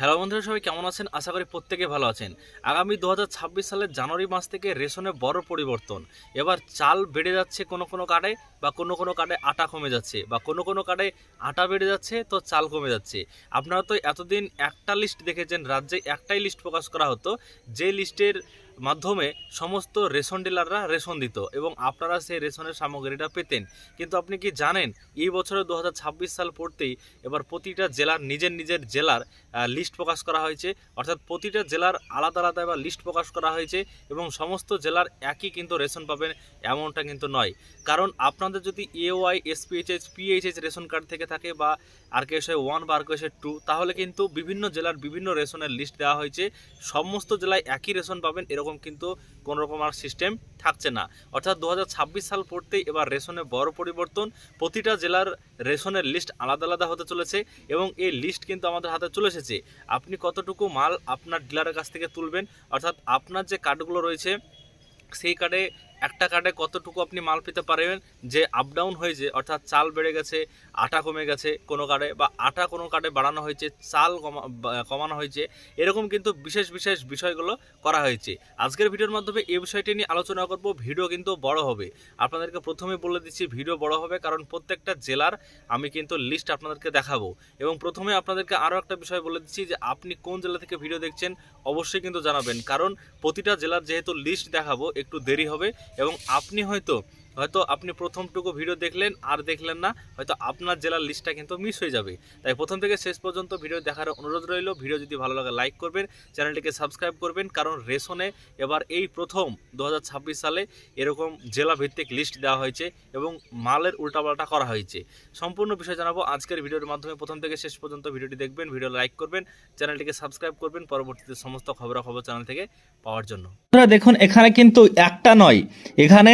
Hello বন্ধুরা, সবাই কেমন আছেন? আশা করি প্রত্যেকে ভালো আছেন। আগামী দু ছাব্বিশ সালের জানুয়ারি মাস থেকে রেশনে বড় পরিবর্তন। এবার চাল বেড়ে যাচ্ছে কোনো কোনো কার্ডে বা কোনো কোনো কার্ডে আটা কমে যাচ্ছে বা কোনো কোনো কার্ডে আটা বেড়ে যাচ্ছে তো চাল কমে যাচ্ছে। আপনারা তো এতদিন একটা লিস্ট দেখেছেন, রাজ্যে একটাই লিস্ট প্রকাশ করা হতো। যে লিস্টের মাধ্যমে সমস্ত রেশন ডিলাররা রেশন দিত এবং আপনারা সেই রেশনের সামগ্রীটা পেতেন। কিন্তু আপনি কি জানেন, এই বছরে দু হাজার ছাব্বিশ সাল পড়তেই এবার প্রতিটা জেলার নিজের নিজের জেলার লিস্ট প্রকাশ করা হয়েছে। অর্থাৎ প্রতিটা জেলার আলাদা আলাদা এবার লিস্ট প্রকাশ করা হয়েছে এবং সমস্ত জেলার একই কিন্তু রেশন পাবেন, এমনটা কিন্তু নয়। কারণ আপনাদের যদি AY SPHS PHS ration card থেকে থাকে বা আর কে ওয়ান বা আর কে টু তাহলে কিন্তু বিভিন্ন জেলার বিভিন্ন রেশনের লিস্ট দেওয়া হয়েছে। সমস্ত জেলায় একই রেশন পাবেন, এরকম কিন্তু কোনো রকম আর সিস্টেম থাকছে না। অর্থাৎ দু হাজার ছাব্বিশ সাল পড়তেই এবার রেশনে বড় পরিবর্তন। প্রতিটা জেলার রেশনের লিস্ট আলাদা আলাদা হতে চলেছে এবং এই লিস্ট কিন্তু আমাদের হাতে চলে এসেছে। আপনি কতটুকু মাল আপনার ডিলারের কাছ থেকে তুলবেন? অর্থাৎ আপনার যে কার্ডগুলো রয়েছে, সেই কার্ডে একটা কার্ডে কতটুকু আপনি মাল পেতে পারবেন? যে আপ ডাউন হয়েছে, অর্থাৎ চাল বেড়ে গেছে, আটা কমে গেছে কোনো কার্ডে বা আটা কোনো কার্ডে বাড়ানো হয়েছে, চাল কমা কমানো হয়েছে, এরকম কিন্তু বিশেষ বিশেষ বিষয়গুলো করা হয়েছে। আজকের ভিডিওর মাধ্যমে এই বিষয়টি নিয়ে আলোচনা করব, ভিডিও কিন্তু বড় হবে। আপনাদেরকে প্রথমে বলে দিচ্ছি, ভিডিও বড় হবে কারণ প্রত্যেকটা জেলার আমি কিন্তু লিস্ট আপনাদেরকে দেখাবো। এবং প্রথমে আপনাদেরকে আরও একটা বিষয় বলে দিচ্ছি যে, আপনি কোন জেলা থেকে ভিডিও দেখছেন, অবশ্যই কিন্তু জানাবেন। কারণ প্রতিটা জেলার যেহেতু লিস্ট দেখাবো, একটু দেরি হবে এবং আপনি হয়তো হয়তো আপনি প্রথমটুকু ভিডিও দেখলেন, আর দেখলেন না, হয়তো আপনার জেলার লিস্টটা কিন্তু মিস হয়ে যাবে। তাই প্রথম থেকে শেষ পর্যন্ত ভিডিও দেখার অনুরোধ রইল। ভিডিও যদি ভালো লাগে লাইক করবেন চ্যানেলটিকে সাবস্ক্রাইব করবেন, কারণ রেশনে এবার এই প্রথম দু হাজার ছাব্বিশ সালে এরকম জেলা ভিত্তিক লিস্ট দেওয়া হয়েছে এবং মালের উল্টাপাল্টা করা হয়েছে। সম্পূর্ণ বিষয় জানাব আজকের ভিডিওর মাধ্যমে। প্রথম থেকে শেষ পর্যন্ত ভিডিওটি দেখবেন ভিডিও লাইক করবেন চ্যানেলটিকে সাবস্ক্রাইব করবেন। পরবর্তীতে সমস্ত খবরাখবর চ্যানেল থেকে পাওয়ার জন্য। দেখুন, এখানে কিন্তু একটা নয়, এখানে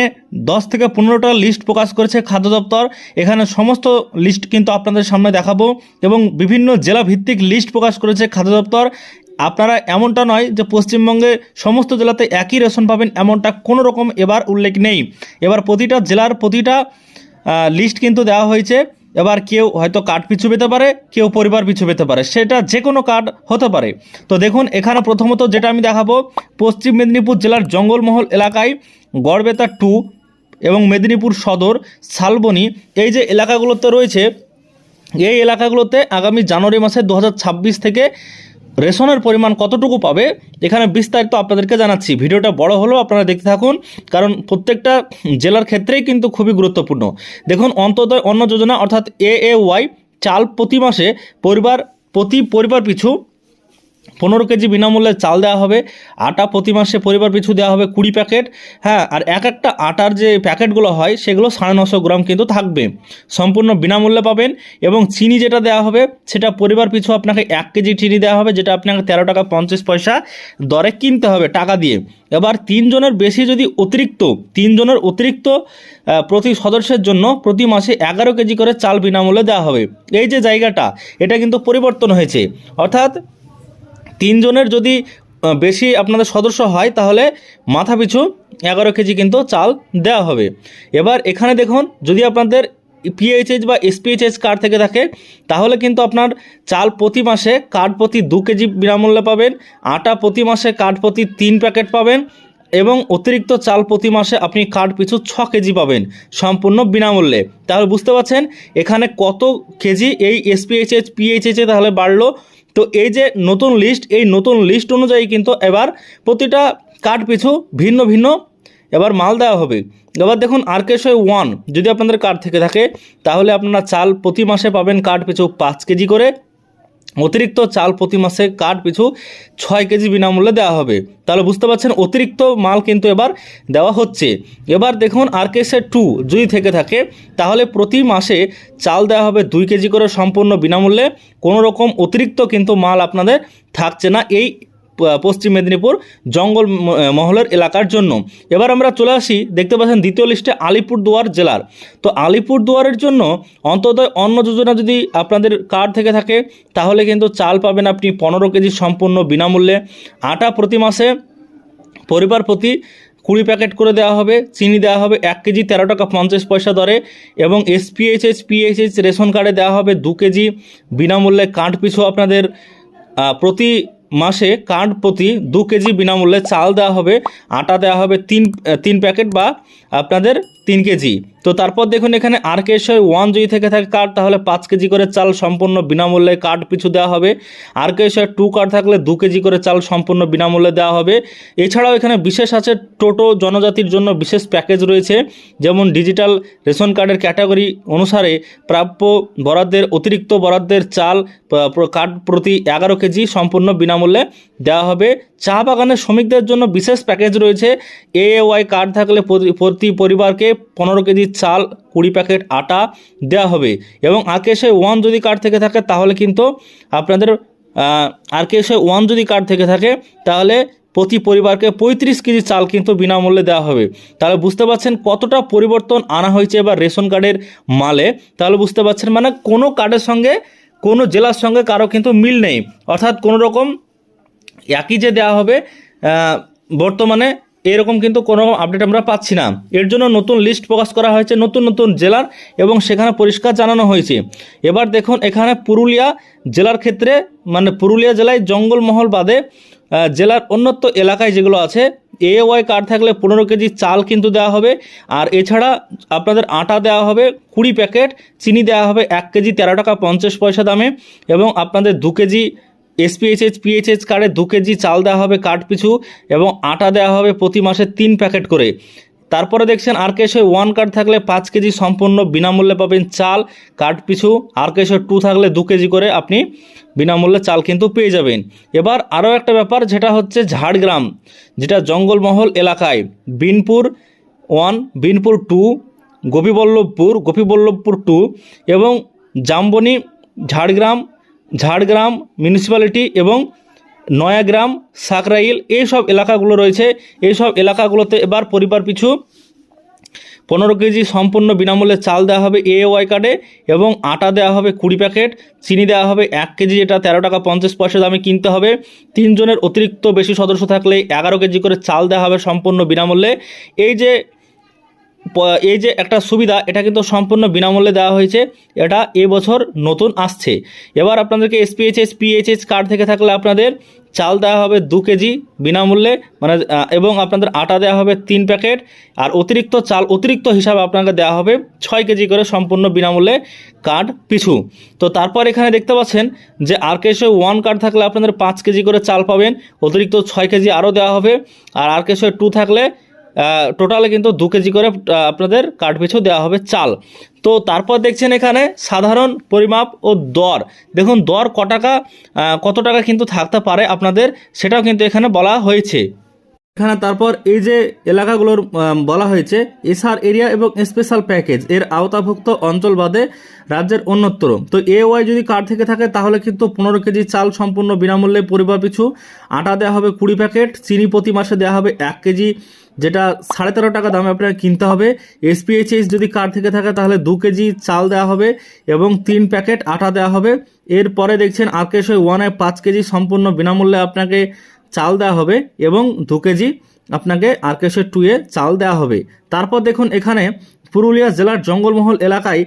দশ থেকে পনেরোটা লিস্ট প্রকাশ করেছে খাদ্য দপ্তর। এখানে সমস্ত লিস্ট কিন্তু আপনাদের সামনে দেখাবো এবং বিভিন্ন জেলা ভিত্তিক লিস্ট প্রকাশ করেছে খাদ্য দপ্তর। আপনারা এমনটা নয় যে পশ্চিমবঙ্গে সমস্ত জেলাতে একই রেশন পাবেন, এমনটা কোনো রকম এবার উল্লেখ নেই। এবার প্রতিটা জেলার প্রতিটা লিস্ট কিন্তু দেওয়া হয়েছে। এবার কেউ হয়তো কার্ড পিছু পেতে পারে, কেউ পরিবার পিছু পেতে পারে। সেটা যে কোনো কার্ড হতে পারে। তো দেখুন, এখানে প্রথমত যেটা আমি দেখাবো, পশ্চিম মেদিনীপুর জেলার জঙ্গলমহল এলাকায় গড়বেতা টু এবং মেদিনীপুর সদর শালবনি। এই যে এলাকাগুলোতে রয়েছে, এই এলাকাগুলোতে আগামী জানুয়ারি মাসে দু হাজার ছাব্বিশ থেকে রেশনের পরিমাণ কতটুকু পাবে, এখানে বিস্তারিত আপনাদেরকে জানাচ্ছি। ভিডিওটা বড় হলেও আপনারা দেখতে থাকুন, কারণ প্রত্যেকটা জেলার ক্ষেত্রেই কিন্তু খুবই গুরুত্বপূর্ণ। দেখুন অন্তদয় অন্ন যোজনা অর্থাৎ এ এ ওয়াই চাল প্রতি মাসে পরিবার, প্রতি পরিবার পিছু পনেরো কেজি বিনামূল্যে চাল দেওয়া হবে, আটা প্রতি মাসে পরিবার পিছু দেওয়া হবে কুড়ি প্যাকেট হ্যাঁ আর এক একটা আটার যে প্যাকেটগুলো হয়, সেগুলো সাড়ে নশো গ্রাম কিন্তু থাকবে। সম্পূর্ণ বিনামূল্যে পাবেন এবং চিনি যেটা দেওয়া হবে, সেটা পরিবার পিছু আপনাকে এক কেজি চিনি দেওয়া হবে, যেটা আপনাকে তেরো টাকা পঞ্চাশ পয়সা দরে কিনতে হবে টাকা দিয়ে। এবার তিনজনের বেশি যদি অতিরিক্ত, তিনজনের অতিরিক্ত প্রতি সদস্যের জন্য প্রতি মাসে এগারো কেজি করে চাল বিনামূল্যে দেওয়া হবে। এই যে জায়গাটা, এটা কিন্তু পরিবর্তন হয়েছে। অর্থাৎ তিনজনের যদি বেশি আপনাদের সদস্য হয়, তাহলে মাথা পিছু এগারো কেজি কিন্তু চাল দেওয়া হবে। এবার এখানে দেখুন, যদি আপনাদের পিএইচএইচ বা এসপিএইচএইচ কার্ড থেকে থাকে, তাহলে কিন্তু আপনার চাল প্রতি মাসে কার্ড প্রতি দু কেজি বিনামূল্যে পাবেন, আটা প্রতি মাসে কার্ড প্রতি তিন প্যাকেট পাবেন এবং অতিরিক্ত চাল প্রতি মাসে আপনি কার্ড পিছু ছ কেজি পাবেন সম্পূর্ণ বিনামূল্যে। তাহলে বুঝতে পারছেন, এখানে কত কেজি এই এসপিএইচএইচ পিএইচএইচে তাহলে বাড়লো? তো এই যে নতুন লিস্ট এই নতুন লিস্ট অনুযায়ী কিন্তু এবার প্রতিটা কার্ড পিছু ভিন্ন ভিন্ন এবার মাল দেওয়া হবে। এবার দেখুন আর আরকেশয় ওয়ান যদি আপনাদের কার্ড থেকে থাকে, তাহলে আপনারা চাল প্রতি মাসে পাবেন কার্ড পিছু পাঁচ কেজি করে। অতিরিক্ত চাল প্রতি মাসে কাঠ পিছু ছয় কেজি বিনামূল্যে দেওয়া হবে। তাহলে বুঝতে পারছেন, অতিরিক্ত মাল কিন্তু এবার দেওয়া হচ্ছে। এবার দেখুন আর কেসে টু যদি থেকে থাকে, তাহলে প্রতি মাসে চাল দেওয়া হবে দুই কেজি করে সম্পূর্ণ বিনামূল্যে। কোনো রকম অতিরিক্ত কিন্তু মাল আপনাদের থাকছে না। এই পশ্চিম মেদিনীপুর জঙ্গল মহলের এলাকার জন্য। এবার আমরা চলে আসি, দেখতে পাচ্ছেন দ্বিতীয় লিস্টে আলিপুরদুয়ার জেলার। তো আলিপুরদুয়ারের জন্য অন্তদয় অন্ন যোজনা যদি আপনাদের কার্ড থেকে থাকে, তাহলে কিন্তু চাল পাবেন আপনি পনেরো কেজি সম্পূর্ণ বিনামূল্যে। আটা প্রতি মাসে পরিবার প্রতি কুড়ি প্যাকেট করে দেওয়া হবে, চিনি দেওয়া হবে, এক কেজি তেরো টাকা পঞ্চাশ পয়সা দরে এবং এসপিএইচএস পিএইচএস রেশন কার্ডে দেওয়া হবে দু কেজি বিনামূল্যে। কার্ড পিছু আপনাদের প্রতি মাসে কার্ড প্রতি দু কেজি বিনামূল্যে চাল দেওয়া হবে, আটা দেওয়া হবে তিন তিন প্যাকেট বা আপনাদের তিন কেজি। তো তারপর দেখুন এখানে আর কে ওয়ান যদি থেকে থাকে কার্ড তাহলে পাঁচ কেজি করে চাল সম্পূর্ণ বিনামূল্যে কার্ড পিছু দেওয়া হবে। আর কে টু কার্ড থাকলে দু কেজি করে চাল সম্পূর্ণ বিনামূল্যে দেওয়া হবে। এছাড়াও এখানে বিশেষ আছে টোটো জনজাতির জন্য বিশেষ প্যাকেজ রয়েছে, যেমন ডিজিটাল রেশন কার্ডের ক্যাটাগরি অনুসারে প্রাপ্য বরাদ্দের, অতিরিক্ত বরাদ্দের চাল কার্ড প্রতি এগারো কেজি সম্পূর্ণ বিনামূল্যে দেওয়া হবে। চা বাগানের শ্রমিকদের জন্য বিশেষ প্যাকেজ রয়েছে। এ ওয়াই কার্ড থাকলে প্রতি পরিবারকে পনেরো কেজি চাল কুড়ি প্যাকেট আটা দেওয়া হবে। এবং আর আরকেএসআই ওয়ান যদি কার্ড থেকে থাকে, তাহলে কিন্তু আপনাদের আর আরকেএসআই ওয়ান যদি কার্ড থেকে থাকে, তাহলে প্রতি পরিবারকে পঁয়ত্রিশ কেজি চাল কিন্তু বিনামূল্যে দেওয়া হবে। তাহলে বুঝতে পারছেন কতটা পরিবর্তন আনা হয়েছে এবার রেশন কার্ডের মালে? তাহলে বুঝতে পারছেন মানে কোনো কার্ডের সঙ্গে, কোনো জেলার সঙ্গে কারও কিন্তু মিল নেই। অর্থাৎ কোনো রকম একই যে দেওয়া হবে বর্তমানে এরকম কিন্তু কোনো আপডেট আমরা পাচ্ছি না। এর জন্য নতুন লিস্ট প্রকাশ করা হয়েছে নতুন নতুন জেলার এবং সেখানে পরিষ্কার জানানো হয়েছে। এবার দেখুন, এখানে পুরুলিয়া জেলার ক্ষেত্রে মানে পুরুলিয়া জেলায় জঙ্গলমহল বাদে জেলার অন্যত্র এলাকায় যেগুলো আছে এ ওয়াই কার্ড থাকলে পনেরো কেজি চাল কিন্তু দেওয়া হবে। আর এছাড়া আপনাদের আটা দেওয়া হবে, কুড়ি প্যাকেট, চিনি দেওয়া হবে এক কেজি তেরো টাকা পঞ্চাশ পয়সা দামে এবং আপনাদের দু কেজি এসপিএইচএস, পিএইচএস কার্ডে দু কেজি চাল দেওয়া হবে কার্ড পিছু এবং আটা দেওয়া হবে প্রতি মাসে তিন প্যাকেট করে। তারপরে দেখছেন আর কেশে ওয়ান কার্ড থাকলে পাঁচ কেজি সম্পূর্ণ বিনামূল্যে পাবেন চাল কার্ড পিছু। আর কেশে টু থাকলে দু কেজি করে আপনি বিনামূল্যে চাল কিন্তু পেয়ে যাবেন। এবার আরও একটা ব্যাপার, যেটা হচ্ছে ঝাড়গ্রাম, যেটা জঙ্গলমহল এলাকায়। Binpur one Binpur two Gopiballavpur Gopiballavpur two এবং জামবনি, ঝাড়গ্রাম ঝাড়গ্রাম মিউনিসিপ্যালিটি এবং নয়াগ্রাম, সাকরাইল এইসব এলাকাগুলো রয়েছে। এইসব এলাকাগুলোতে এবার পরিবার পিছু পনেরো কেজি সম্পূর্ণ বিনামূল্যে চাল দেওয়া হবে এ ওয়াই কার্ডে এবং আটা দেওয়া হবে কুড়ি প্যাকেট, চিনি দেওয়া হবে এক কেজি যেটা তেরো টাকা পঞ্চাশ পয়সা দামে কিনতে হবে। তিনজনের অতিরিক্ত বেশি সদস্য থাকলে এগারো কেজি করে চাল দেওয়া হবে সম্পূর্ণ বিনামূল্যে। এই যে এই যে একটা সুবিধা, এটা কিন্তু সম্পূর্ণ বিনামূল্যে দেওয়া হয়েছে। এটা এবছর নতুন আসছে। এবার আপনাদেরকে এসপিএইচএস পিএইচএস কার্ড থেকে থাকলে আপনাদের চাল দেওয়া হবে দু কেজি বিনামূল্যে মানে এবং আপনাদের আটা দেওয়া হবে তিন প্যাকেট, আর অতিরিক্ত চাল, অতিরিক্ত হিসাবে আপনাকে দেওয়া হবে ছয় কেজি করে সম্পূর্ণ বিনামূল্যে কার্ড পিছু। তো তারপর এখানে দেখতে পাচ্ছেন যে আর কেসে ওয়ান কার্ড থাকলে আপনাদের পাঁচ কেজি করে চাল পাবেন, অতিরিক্ত ছয় কেজি আরও দেওয়া হবে, আর আর কেসে টু থাকলে টোটালে কিন্তু দু কেজি করে আপনাদের কার্ড পিছু দেওয়া হবে চাল। তো তারপর দেখছেন এখানে সাধারণ পরিমাপ ও দর। দেখুন, দর ক টাকা কত টাকা কিন্তু থাকতে পারে আপনাদের, সেটাও কিন্তু এখানে বলা হয়েছে। এখানে তারপর এই যে এলাকাগুলোর বলা হয়েছে, এসআর এরিয়া এবং স্পেশাল প্যাকেজ, এর আওতাভুক্ত অঞ্চল বাদে রাজ্যের অন্যত্র। তো এ ওয়াই যদি কার্ড থেকে থাকে, তাহলে কিন্তু পনেরো কেজি চাল সম্পূর্ণ বিনামূল্যে পরিবার পিছু আটা দেওয়া হবে কুড়ি প্যাকেট, চিনি প্রতি মাসে দেওয়া হবে এক কেজি যেটা সাড়ে তেরো টাকা দামে আপনাকে কিনতে হবে। এসপিএইচএস যদি কার্ড থেকে থাকে, তাহলে দু কেজি চাল দেওয়া হবে এবং তিন প্যাকেট আটা দেওয়া হবে। এরপরে দেখছেন আরকেশয় ওয়ানে পাঁচ কেজি সম্পূর্ণ বিনামূল্যে আপনাকে চাল দেওয়া হবে এবং দু কেজি আপনাকে আরকেশে টুয়ে চাল দেওয়া হবে। তারপর দেখুন এখানে পুরুলিয়া জেলার জঙ্গলমহল এলাকায়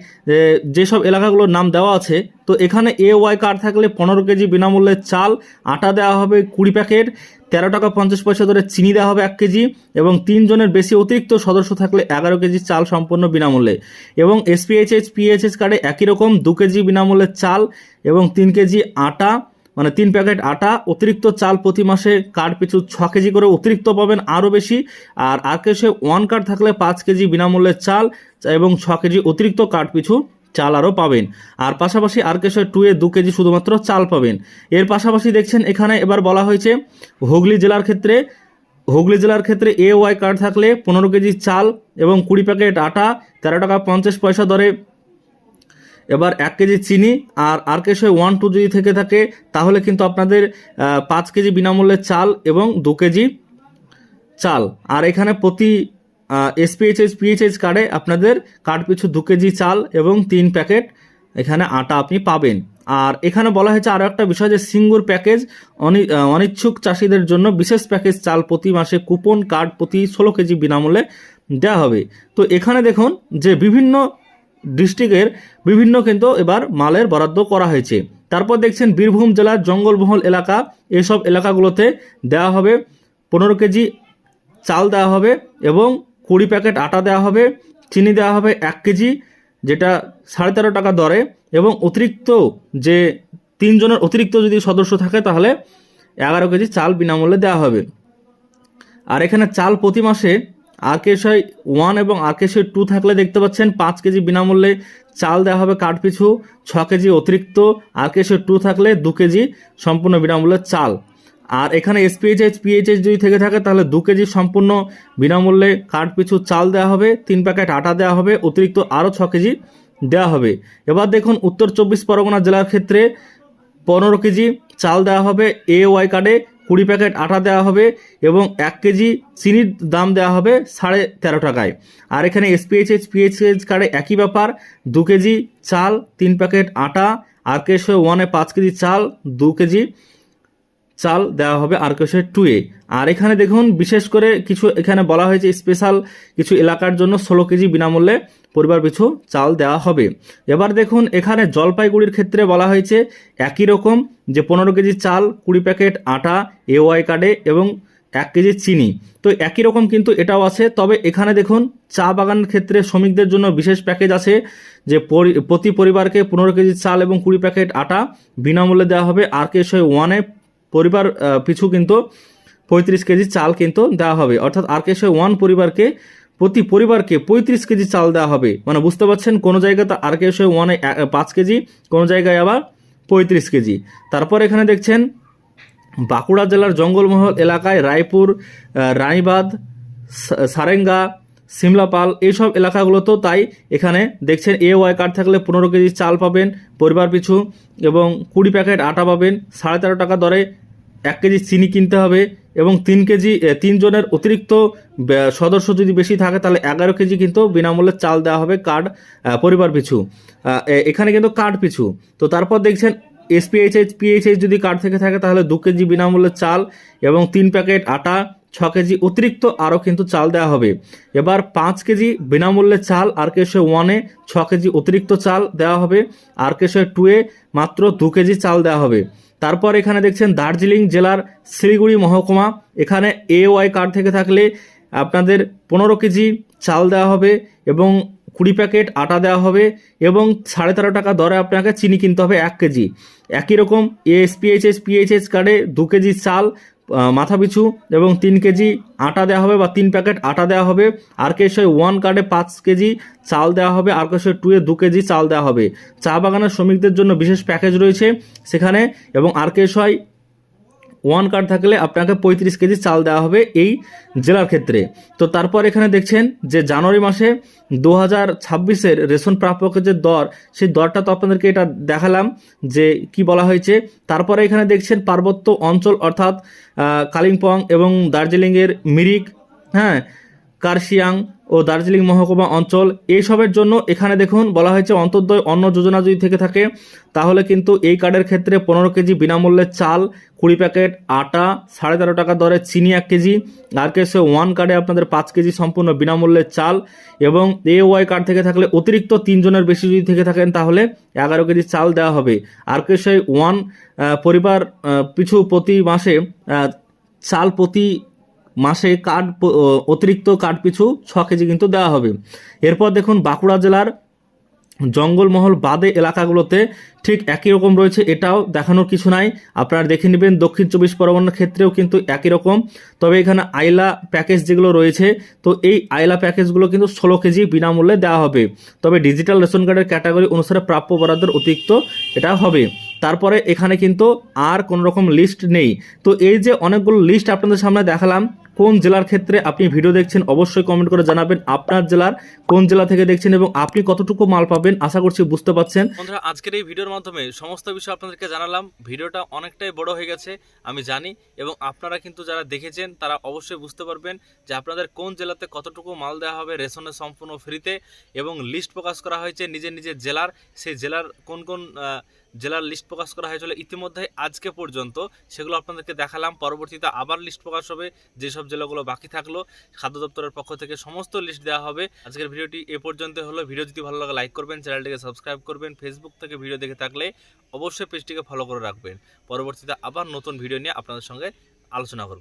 যেসব এলাকাগুলোর নাম দেওয়া আছে, তো এখানে এ ওয়াই কার্ড থাকলে পনেরো কেজি বিনামূল্যে চাল, আটা দেওয়া হবে কুড়ি প্যাকেট, তেরো টাকা পঞ্চাশ পয়সা ধরে চিনি দেওয়া হবে এক কেজি, এবং তিনজনের বেশি অতিরিক্ত সদস্য থাকলে এগারো কেজি চাল সম্পূর্ণ বিনামূল্যে। এবং এসপিএইচএস পিএইচএস কার্ডে একই রকম দু কেজি বিনামূল্যে চাল এবং তিন কেজি আটা মানে তিন প্যাকেট আটা, অতিরিক্ত চাল প্রতি মাসে কার্ড পিছু ছ কেজি করে অতিরিক্ত পাবেন আরও বেশি। আর আর কেসে ওয়ান কার্ড থাকলে পাঁচ কেজি বিনামূল্যে চাল এবং ছ কেজি অতিরিক্ত কার্ড পিছু চাল আরও পাবেন। আর পাশাপাশি আর কেসে টু এ দু কেজি শুধুমাত্র চাল পাবেন। এর পাশাপাশি দেখছেন, এখানে এবার বলা হয়েছে, হুগলি জেলার ক্ষেত্রে, হুগলি জেলার ক্ষেত্রে এ ওয়াই কার্ড থাকলে পনেরো কেজি চাল এবং কুড়ি প্যাকেট আটা, তেরো টাকা পঞ্চাশ পয়সা দরে এবার এক কেজি চিনি আর আর কেশে ওয়ান টু যদি থেকে থাকে, তাহলে কিন্তু আপনাদের পাঁচ কেজি বিনামূল্যে চাল এবং দু কেজি চাল। আর এখানে প্রতি এসপিএইচএস পিএইচএস কার্ডে আপনাদের কার্ড পিছু দু কেজি চাল এবং তিন প্যাকেট এখানে আটা আপনি পাবেন। আর এখানে বলা হয়েছে আরও একটা বিষয় যে সিঙ্গুর প্যাকেজ, অনি- অনিচ্ছুক চাষিদের জন্য বিশেষ প্যাকেজ চাল প্রতি মাসে কুপন কার্ড প্রতি ষোলো কেজি বিনামূল্যে দেওয়া হবে। তো এখানে দেখুন যে বিভিন্ন ডিস্ট্রিক্টের বিভিন্ন কিন্তু এবার মালের বরাদ্দ করা হয়েছে। তারপর দেখছেন বীরভূম জেলার জঙ্গলমহল এলাকা। এসব এলাকাগুলোতে দেওয়া হবে পনেরো কেজি চাল দেওয়া হবে এবং কুড়ি প্যাকেট আটা দেওয়া হবে, চিনি দেওয়া হবে এক কেজি, যেটা সাড়ে তেরো টাকা দরে এবং অতিরিক্ত যে তিনজনের অতিরিক্ত যদি সদস্য থাকে তাহলে এগারো কেজি চাল বিনামূল্যে দেওয়া হবে। আর এখানে চাল প্রতি মাসে আরকেশয় ওয়ান এবং আরকেশয় টু থাকলে দেখতে পাচ্ছেন পাঁচ কেজি বিনামূল্যে চাল দেওয়া হবে কাঠ পিছু ছ কেজি অতিরিক্ত, আরকেশয় টু থাকলে দু কেজি সম্পূর্ণ বিনামূল্যে চাল। আর এখানে এসপিএইচএইচ পিএইচএইচ যদি থেকে থাকে, তাহলে দু কেজি সম্পূর্ণ বিনামূল্যে কাঠ পিছু চাল দেওয়া হবে, তিন প্যাকেট আটা দেওয়া হবে, অতিরিক্ত আরও ছ কেজি দেওয়া হবে। এবার দেখুন উত্তর চব্বিশ পরগনা জেলার ক্ষেত্রে পনেরো কেজি চাল দেওয়া হবে এ ওয়াই কার্ডে কুড়ি প্যাকেট আটা দেওয়া হবে এবং এক কেজি চিনির দাম দেওয়া হবে সাড়ে তেরো টাকায়। আর এখানে এসপিএইচএস পিএইচএস কার্ডে একই ব্যাপার, দু কেজি চাল, তিন প্যাকেট আটা, আর কেশো ওয়ানে পাঁচ কেজি চাল, দু কেজি চাল দেওয়া হবে আর কেশো টুয়ে আর এখানে দেখুন, বিশেষ করে কিছু এখানে বলা হয়েছে স্পেশাল কিছু এলাকার জন্য ষোলো কেজি বিনামূল্যে পরিবার পিছু চাল দেওয়া হবে। এবার দেখুন, এখানে জলপাইগুড়ির ক্ষেত্রে বলা হয়েছে একই রকম যে পনেরো কেজি চাল, কুড়ি প্যাকেট আটা এওয়াই কার্ডে এবং এক কেজি চিনি। তো একই রকম কিন্তু এটাও আছে, তবে এখানে দেখুন, চা বাগানের ক্ষেত্রে শ্রমিকদের জন্য বিশেষ প্যাকেজ আছে যে পরি- প্রতি পরিবারকে পনেরো কেজি চাল এবং কুড়ি প্যাকেট আটা বিনামূল্যে দেওয়া হবে। আর কে ওয়ানে পরিবার পিছু কিন্তু পঁয়ত্রিশ কেজি চাল কিন্তু দেওয়া হবে। অর্থাৎ আর কে ওয়ান পরিবারকে, প্রতি পরিবারকে পঁয়ত্রিশ কেজি চাল দেওয়া হবে। মানে বুঝতে পারছেন, কোনো জায়গাতে আর কে ওয়ানে পাঁচ কেজি, কোনো জায়গায় আবার পঁয়ত্রিশ কেজি। তারপর এখানে দেখছেন, বাঁকুড়া জেলার জঙ্গলমহল এলাকায় রায়পুর সা- সারেঙ্গা সিমলাপাল এইসব এলাকাগুলোতেও তাই এখানে দেখছেন এ ওয়াই কার্ড থাকলে পনেরো কেজি চাল পাবেন, পরিবার পিছু, এবং কুড়ি প্যাকেট আটা পাবেন, সাড়ে তেরো টাকা দরে এক কেজি চিনি কিনতে হবে, এবং তিন কেজি তিনজনের অতিরিক্ত সদস্য যদি বেশি থাকে, তাহলে এগারো কেজি কিন্তু বিনামূল্যে চাল দেওয়া হবে কার্ড পরিবার পিছু। এখানে কিন্তু কার্ড পিছু। তো তারপর দেখছেন এসপিএইচএইচ পিএইচএইচ যদি কার্ড থেকে থাকে, তাহলে দু কেজি বিনামূল্যে চাল, এবং তিন প্যাকেট আটা ছ কেজি অতিরিক্ত আরও কিন্তু চাল দেওয়া হবে। এবার পাঁচ কেজি বিনামূল্যে চাল আর কেশে ওয়ানে ছ কেজি অতিরিক্ত চাল দেওয়া হবে। আর কেশে টুয়ে মাত্র দু কেজি চাল দেওয়া হবে। তারপর এখানে দেখছেন দার্জিলিং জেলার শিলিগুড়ি মহকুমা। এখানে এ ওয়াই কার্ড থেকে থাকলে আপনাদের পনেরো কেজি চাল দেওয়া হবে এবং কুড়ি প্যাকেট আটা দেওয়া হবে এবং সাড়ে তেরো টাকা দরে আপনাকে চিনি কিনতে হবে এক কেজি। একই রকম এসপিএইচএস পিএইচএস কার্ডে দু কেজি চাল মাথা পিছু এবং তিন কেজি আটা দেওয়া হবে বা তিন প্যাকেট আটা দেওয়া হবে। আর কেশে ওয়ান কার্ডে পাঁচ কেজি চাল দেওয়া হবে, আর কেশয় টুয়ে দু কেজি চাল দেওয়া হবে। চা বাগানের শ্রমিকদের জন্য বিশেষ প্যাকেজ রয়েছে সেখানে এবং আর কেশয় ওয়ান কার্ড থাকলে আপনাকে পঁয়ত্রিশ কেজি চাল দেওয়া হবে এই জেলার ক্ষেত্রে। তো তারপর এখানে দেখছেন যে জানুয়ারি মাসে দু হাজার ছাব্বিশের রেশন প্রাপকের যে দর, সেই দরটা তো আপনাদেরকে এটা দেখালাম যে কি বলা হয়েছে। তারপরে এখানে দেখছেন পার্বত্য অঞ্চল অর্থাৎ কালিম্পং এবং দার্জিলিংয়ের মিরিক হ্যাঁ কার্শিয়াং ও দার্জিলিং মহকুমা অঞ্চল। এইসবের জন্য এখানে দেখুন, বলা হয়েছে অন্তর্দয় অন্ন যোজনা যদি থেকে থাকে, তাহলে কিন্তু এই কার্ডের ক্ষেত্রে পনেরো কেজি বিনামূল্যে চাল, কুড়ি প্যাকেট আটা, সাড়ে তেরো টাকা দরে চিনি এক কেজি, আর কেসে ওয়ান কার্ডে আপনাদের পাঁচ কেজি সম্পূর্ণ বিনামূল্যে চাল এবং এ ওয়াই কার্ড থেকে থাকলে অতিরিক্ত তিনজনের বেশি যদি থেকে থাকেন, তাহলে এগারো কেজি চাল দেওয়া হবে। আর কেসে ওয়ান পরিবার পিছু প্রতি মাসে চাল প্রতি মাসে কার্ড অতিরিক্ত কার্ড পিছু ছ কেজি কিন্তু দেওয়া হবে। এরপর দেখুন বাঁকুড়া জেলার জঙ্গলমহল বাদে এলাকাগুলোতে ঠিক একই রকম রয়েছে, এটাও দেখানোর কিছু নাই। আপনারা দেখে নেবেন দক্ষিণ চব্বিশ পরগনার ক্ষেত্রেও কিন্তু একই রকম। তবে এখানে আইলা প্যাকেজ যেগুলো রয়েছে, তো এই আইলা প্যাকেজগুলো কিন্তু ষোলো কেজি বিনামূল্যে দেওয়া হবে। তবে ডিজিটাল রেশন কার্ডের ক্যাটাগরি অনুসারে প্রাপ্য বরাদ্দের অতিরিক্ত এটা হবে। তারপরে এখানে কিন্তু আর কোনো রকম লিস্ট নেই। তো এই যে অনেকগুলো লিস্ট আপনাদের সামনে দেখালাম কোন জেলার ক্ষেত্রে আপনি ভিডিও দেখছেন, অবশ্যই কমেন্ট করে জানাবেন আপনার জেলার কোন জেলা থেকে দেখছেন এবং আপনি কতটুকু মাল পাবেন, আশা করছি বুঝতে পারছেন। বন্ধুরা, আজকের এই ভিডিওর মাধ্যমে সমস্ত বিষয় আপনাদেরকে জানালাম। ভিডিওটা অনেকটাই বড় হয়ে গেছে, আমি জানি, এবং আপনারা কিন্তু যারা দেখেছেন, তারা অবশ্যই বুঝতে পারবেন যে আপনাদের কোন জেলাতে কতটুকু মাল দেওয়া হবে রেশনের সম্পূর্ণ ফ্রিতে এবং লিস্ট প্রকাশ করা হয়েছে নিজের নিজের জেলার। সেই জেলার কোন কোন জেলার লিস্ট প্রকাশ করা হয়েছিল ইতিমধ্যে আজকে পর্যন্ত। সেগুলো আপনাদেরকে দেখালাম। পরবর্তীতে আবার লিস্ট প্রকাশ হবে। যেসব জেলাগুলো বাকি থাকল, খাদ্য দপ্তরের পক্ষ থেকে সমস্ত লিস্ট দেওয়া হবে। আজকের ভিডিওটি এ পর্যন্ত হলো। ভিডিও যদি ভালো লাগে লাইক করবেন, চ্যানেলটিকে সাবস্ক্রাইব করবেন। ফেসবুক থেকে ভিডিও দেখে থাকলে অবশ্যই পেজটিকে ফলো করে রাখবেন। পরবর্তীতে আবার নতুন ভিডিও নিয়ে আপনাদের সঙ্গে আলোচনা করব।